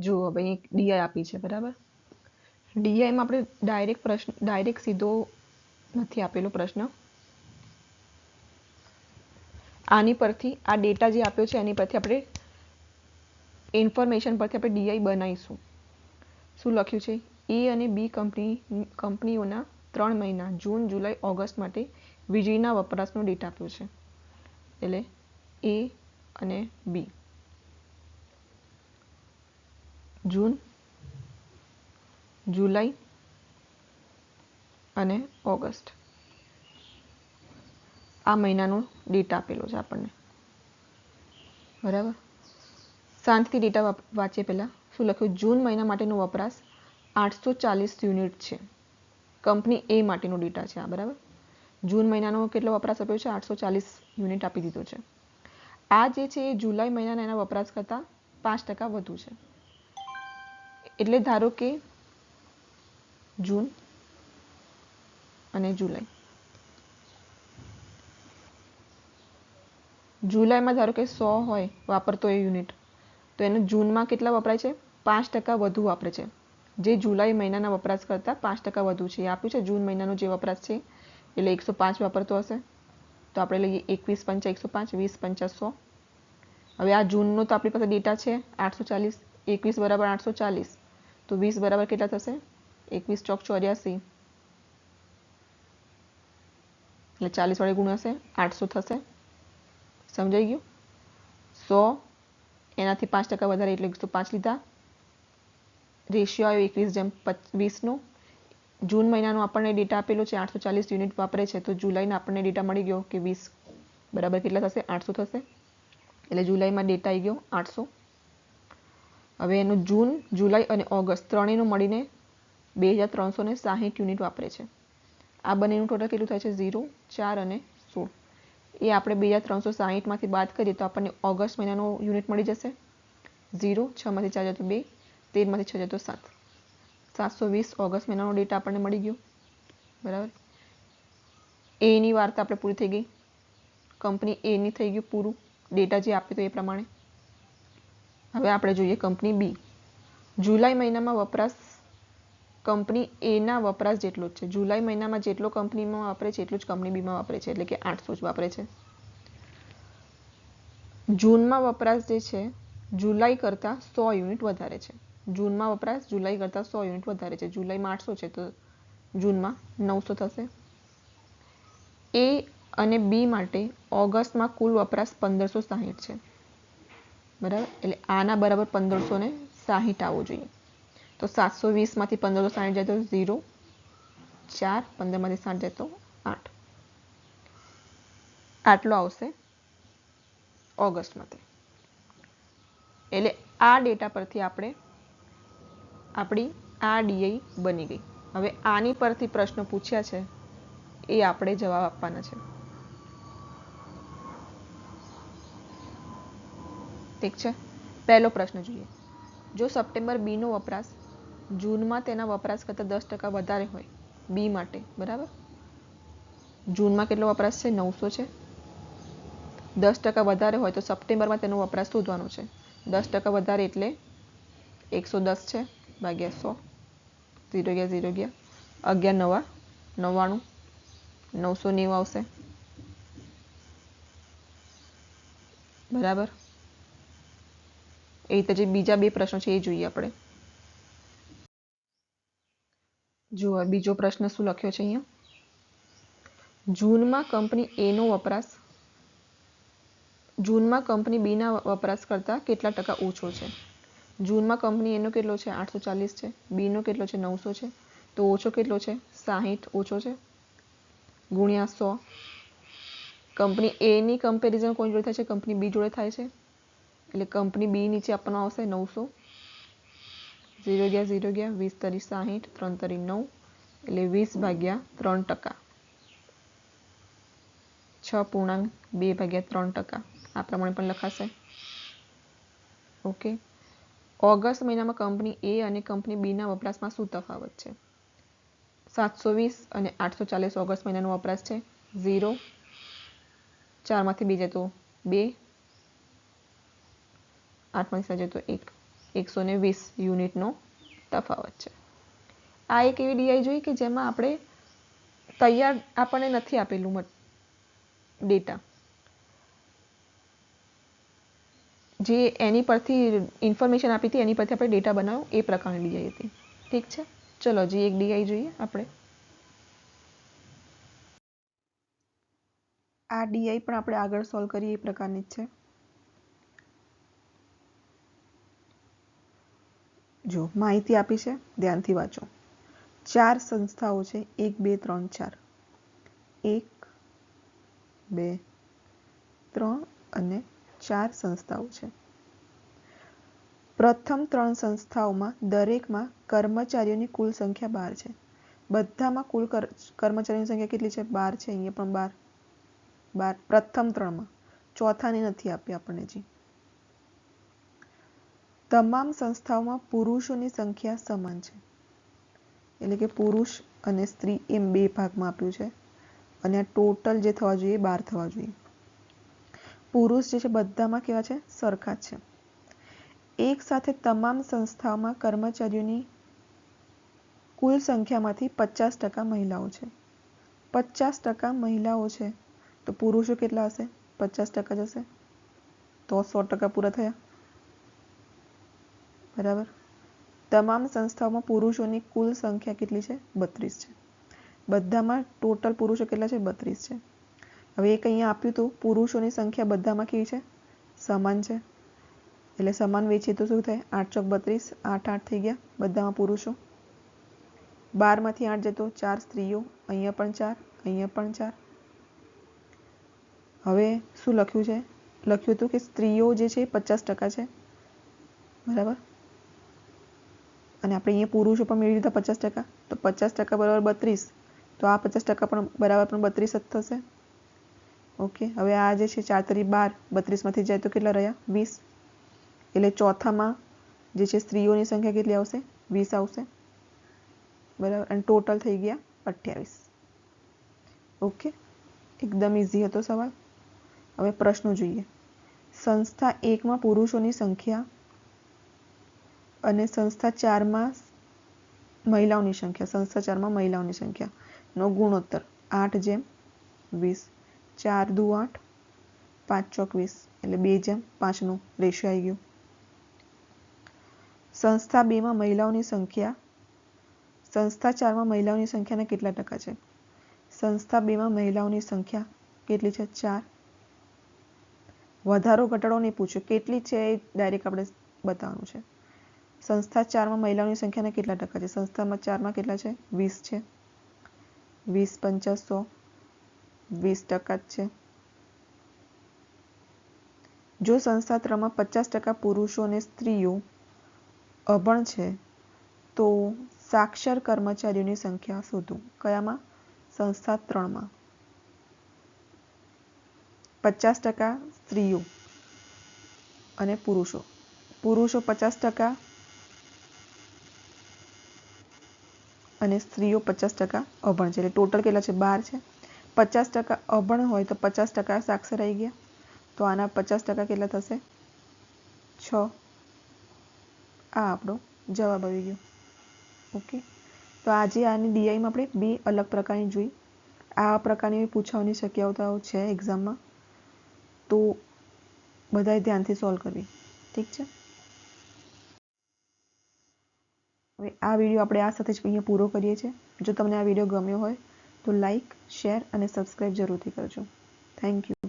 જુઓ ભાઈ એક ડીઆઈ આપી છે, બરાબર? ડીઆઈમાં આપણે ડાયરેક્ટ પ્રશ્ન ડાયરેક્ટ સીધો નથી આપેલો પ્રશ્ન. આની પરથી, આ ડેટા જે આપ્યો છે, એની પરથી આપણે ઇન્ફોર્મેશન પરથી આપણે ડીઆઈ બનાવીશું. શું લખ્યું છે? એ અને બી કંપની કંપનીઓના ત્રણ મહિના, જૂન, જુલાઈ, ઓગસ્ટ માટે વીજળીના વપરાશનો ડેટા આપ્યો છે. એટલે એ અને બી જૂન, જુલાઈ અને ઓગસ્ટ. આ મહિનાનો ડેટા આપેલો છે આપણને. બરાબર? શાંતિથી ડેટા વાંચીએ પહેલાં. શું લખ્યું? જૂન મહિના માટેનો વપરાશ આઠસો ચાલીસ યુનિટ છે. કંપની એ માટેનો ડેટા છે આ, બરાબર? જૂન મહિનાનો કેટલો વપરાશ આપ્યો છે? આઠસો ચાલીસ યુનિટ આપી દીધો છે. આ જે છે એ જુલાઈ મહિનાના એના વપરાશ કરતાં પાંચ ટકા વધુ છે. એટલે ધારો કે જૂન અને જુલાઈ. જુલાઈમાં ધારો કે સો હોય વાપરતો એ યુનિટ, તો એને જૂનમાં કેટલા વપરાય છે? પાંચ ટકા વધુ વાપરે છે. જે જુલાઈ મહિનાના વપરાશ કરતાં પાંચ ટકા વધુ છે. એ આપ્યું છે, જૂન મહિનાનો જે વપરાશ છે, એટલે એકસો પાંચ વાપરતો હશે. તો આપણે લઈએ એકવીસ પંચા એકસો પાંચ, વીસ પંચા સો. હવે આ જૂનનો તો આપણી પાસે ડેટા છે, આઠસો ચાલીસ, એકવીસ બરાબર આઠસો ચાલીસ. તો વીસ બરાબર કેટલા થશે? એકવીસ ચોક ચોર્યાસી. એટલે ચાલીસ વડે હશે, આઠસો થશે. સમજાઈ ગયું? સો, એનાથી પાંચ ટકા વધારે એટલે એકસો પાંચ લીધા. રેશિયો આવ્યો એકવીસ જેમ વીસનો. જૂન મહિનાનો આપણને ડેટા આપેલો છે, આઠસો ચાલીસ યુનિટ વાપરે છે, તો જુલાઈનો આપણને ડેટા મળી ગયો કે વીસ બરાબર કેટલા થશે? આઠસો થશે. એટલે જુલાઈમાં ડેટા આવી ગયો આઠસો. હવે એનું જૂન, જુલાઈ અને ઓગસ્ટ ત્રણેયનું મળીને બે હજાર ત્રણસો ને સાહીઠ યુનિટ વાપરે છે. આ બંનેનું ટોટલ કેટલું થાય છે? ઝીરો, ચાર અને સોળ. એ આપણે બે હજાર ત્રણસો સાહીઠમાંથી બાદ કરીએ તો આપણને ઓગસ્ટ મહિનાનો યુનિટ મળી જશે. ઝીરો, છમાંથી ચાર જતો બે, તેરમાંથી છ જતો સાત. સાતસો વીસ ઓગસ્ટ મહિનાનો ડેટા આપણને મળી ગયો. બરાબર? એની વાર્તા આપણે પૂરી થઈ ગઈ. કંપની એની થઈ ગયું પૂરું. ડેટા જે આપ્યું તો એ પ્રમાણે. હવે આપણે જોઈએ કંપની બી. જુલાઈ મહિનામાં વપરાશ કંપની એના વપરાશ જેટલો જ છે. જુલાઈ મહિનામાં જેટલો કંપનીમાં વાપરે છે, એટલું જ કંપની બીમાં વાપરે છે, એટલે કે આઠસો જ વાપરે છે. જૂનમાં વપરાશ જે છે, જુલાઈ કરતાં સો યુનિટ વધારે છે. જૂનમાં વપરાશ, જુલાઈ કરતાં સો યુનિટ વધારે છે. જુલાઈમાં આઠસો છે, તો જૂનમાં નવસો થશે. એ અને બી માટે ઓગસ્ટમાં કુલ વપરાશ પંદરસો સાહીઠ છે. બરાબર? એટલે આના બરાબર પંદરસો ને સાહીઠ આવવો જોઈએ. તો સાતસો વીસમાંથી પંદરસો સાહીઠ જાય તો ઝીરો, ચાર પંદરમાંથી સાઠ જાય તો આઠ. આટલો આવશે ઓગસ્ટમાંથી એટલે આ ડેટા પરથી આપણે, આપણી આ ડીઆઈ બની ગઈ. હવે આની પરથી પ્રશ્નો પૂછ્યા છે, એ આપણે જવાબ આપવાના છે. ઠીક છે? પહેલો પ્રશ્ન જોઈએ. જો સપ્ટેમ્બર બીનો વપરાશ જૂનમાં તેના વપરાશ કરતાં દસ ટકા વધારે હોય, બી માટે, બરાબર? જૂનમાં કેટલો વપરાશ છે? નવસો છે. દસ ટકા વધારે હોય તો સપ્ટેમ્બરમાં તેનો વપરાશ શોધવાનો છે. દસ ટકા વધારે એટલે એકસો દસ છે, ભાગ્યા સો ઝીરો ગયા ઝીરો ગયા અગિયાર નવા, નવ્વાણું, નવસો નેવું આવશે. બરાબર? એ રીતે જે બીજા બે પ્રશ્નો છે એ જોઈએ આપણે. જુઓ બીજો પ્રશ્ન શું લખ્યો છે અહીંયા? જૂનમાં કંપની એનો વપરાશ જૂનમાં કંપની બીના વપરાશ કરતાં કેટલા ટકા ઓછો છે? જૂનમાં કંપની એનો કેટલો છે? આઠસો ચાલીસ છે. બીનો કેટલો છે? નવસો છે. તો ઓછો કેટલો છે? સાહીઠ ઓછો છે. ગુણ્યા સો. કંપની એની કમ્પેરિઝન કોણ જોડે થાય છે? કંપની બી જોડે થાય છે. એટલે કંપની બી નીચે આપવાનો આવશે નવસો. ઝીરો ગયા ઝીરો ગયા, વીસ તરી સાહીઠ, ત્રણ તરી નવ, એટલે વીસ ભાગ્યા ત્રણ ટકા. છ પૂર્ણાંક બે ભાગ્યા ત્રણ ટકા. આ પ્રમાણે પણ લખાશે. ઓકે. ઓગસ્ટ મહિનામાં કંપની એ અને કંપની બીના વપરાશમાં શું તફાવત છે? સાતસો વીસ અને આઠસો ચાલીસ ઓગસ્ટ મહિનાનો વપરાશ છે. ઝીરો. ચારમાંથી બે તો બે. આઠમાંથી સાત જાય તો એક, એકસો ને વીસ યુનિટનો તફાવત છે. આ એક એવી ડીઆઈ જોઈ કે જેમાં આપણે તૈયાર આપણને નથી આપેલું ડેટા. જે એની પરથી ઇન્ફોર્મેશન આપી હતી એની પરથી આપણે ડેટા બનાવ્યો, એ પ્રકારની ડીઆઈ હતી. ઠીક છે? ચલો જે એક ડીઆઈ જોઈએ આપણે. આ ડીઆઈ પણ આપણે આગળ સોલ્વ કરીએ એ પ્રકારની જ છે. જો માહિતી આપી છે, ધ્યાનથી વાંચો. ચાર સંસ્થાઓ છે, એક, બે, ત્રણ, ચાર. એક, બે, ત્રણ અને ચાર સંસ્થાઓ છે. પ્રથમ ત્રણ સંસ્થાઓમાં દરેકમાં કર્મચારીઓની કુલ સંખ્યા બાર છે. બધામાં કુલ કર્મચારીઓની સંખ્યા કેટલી છે? બાર છે, અહીંયા પણ બાર. બાર, પ્રથમ ત્રણમાં. ચોથાની નથી આપી આપણને જી. તમામ સંસ્થાઓમાં પુરુષોની સંખ્યા સમાન છે. એટલે કે પુરુષ અને સ્ત્રી એમ બે ભાગમાં આપ્યું છે. અને આ ટોટલ જે થવા જોઈએ બાર થવા જોઈએ. પુરુષ જે છે બધામાં કેવા છે? સરખા છે. એક સાથે તમામ સંસ્થાઓમાં કર્મચારીઓની કુલ સંખ્યામાંથી પચાસ ટકા મહિલાઓ છે. પચાસ ટકા મહિલાઓ છે. તો પુરુષો કેટલા હશે? પચાસ ટકા જ હશે. તો સો ટકા પૂરા થયા. બરાબર? તમામ સંસ્થાઓમાં પુરુષોની કુલ સંખ્યા કેટલી છે? બત્રીસ છે. બધામાં ટોટલ પુરુષો કેટલા છે? બત્રીસ છે. હવે એક અહીંયા આપ્યું હતું, પુરુષોની સંખ્યા બધામાં કેવી છે? સમાન છે. એટલે સમાન વેચીએ તો શું થાય? આઠ ચોક બત્રીસ, આઠ આઠ થઈ ગયા, બધામાં પુરુષો. બારમાંથી આઠ જતો, ચાર સ્ત્રીઓ, અહીંયા પણ ચાર, અહીંયા પણ ચાર. હવે શું લખ્યું છે? લખ્યું હતું કે સ્ત્રીઓ જે છે એ પચાસ ટકા છે. બરાબર? અને આપણે અહીંયા પુરુષો પણ મેળવી દીધા પચાસ ટકા. તો પચાસ ટકા બરાબર બત્રીસ. તો આ પચાસ ટકા પણ બરાબર પણ બત્રીસ જ થશે. ઓકે, હવે આ જે છે ચાર તરી બાર, બત્રીસમાંથી જાય તો કેટલા રહ્યા? વીસ. એટલે ચોથામાં જે છે સ્ત્રીઓની સંખ્યા કેટલી આવશે? વીસ આવશે. બરાબર, અને ટોટલ થઈ ગયા અઠ્યાવીસ. ઓકે, એકદમ ઇઝી હતો સવાલ. હવે પ્રશ્નો જોઈએ. સંસ્થા એકમાં પુરુષોની સંખ્યા અને સંસ્થા ચારમાં મહિલાઓની સંખ્યા, સંસ્થા ચારમાં મહિલાઓની સંખ્યાનો ગુણોત્તર, આઠ જેમ વીસ. ચાર દુ આઠ, પાંચ ચોક વીસ. એટલે બે જેમ પાંચનો રેશિયો આવી ગયું. સંસ્થા બેમાં મહિલાઓની સંખ્યા, સંસ્થા ચારમાં મહિલાઓની સંખ્યાના કેટલા ટકા છે? સંસ્થા બેમાં મહિલાઓની સંખ્યા કેટલી છે? ચાર. વધારો ઘટાડો નહીં પૂછ્યો. કેટલી છે એ ડાયરેક્ટ આપણે બતાવવાનું છે. સંસ્થા ચારમાં મહિલાઓની સંખ્યાના કેટલા ટકા છે? સંસ્થામાં ચારમાં કેટલા છે? વીસ છે. વીસ પંચાસ વીસ ટકા જ છે. જો સંસ્થા ત્રણમાં પચાસ ટકા પુરુષો અને સ્ત્રીઓ અભણ છે, તો સાક્ષર કર્મચારીઓની સંખ્યા શોધો. કયામાં? સંસ્થા ત્રણમાં. પચાસ ટકા સ્ત્રીઓ અને પુરુષો. પુરુષો પચાસ ટકા અને સ્ત્રીઓ પચાસ ટકા અભણ છે. એટલે ટોટલ કેટલા છે? બાર છે. પચાસ ટકા અભણ હોય તો પચાસ ટકા સાક્ષર આવી ગયા. તો આના પચાસ ટકા કેટલા થશે? છ. આ આપણો જવાબ આવી ગયો. ઓકે? તો આજે આની ડીઆઈમાં આપણે બે અલગ પ્રકારની જોઈ. આ પ્રકારની પૂછવાની શક્યતાઓ છે એક્ઝામમાં તો બધાએ ધ્યાનથી સોલ્વ કરવી. ઠીક છે? હવે આ વીડિયો આપણે આ સાથે જ અહીંયા પૂરો કરીએ છીએ. જો તમને આ વીડિયો ગમ્યો હોય તો લાઈક શેર અને સબસ્ક્રાઈબ જરૂરથી કરજો. Thank you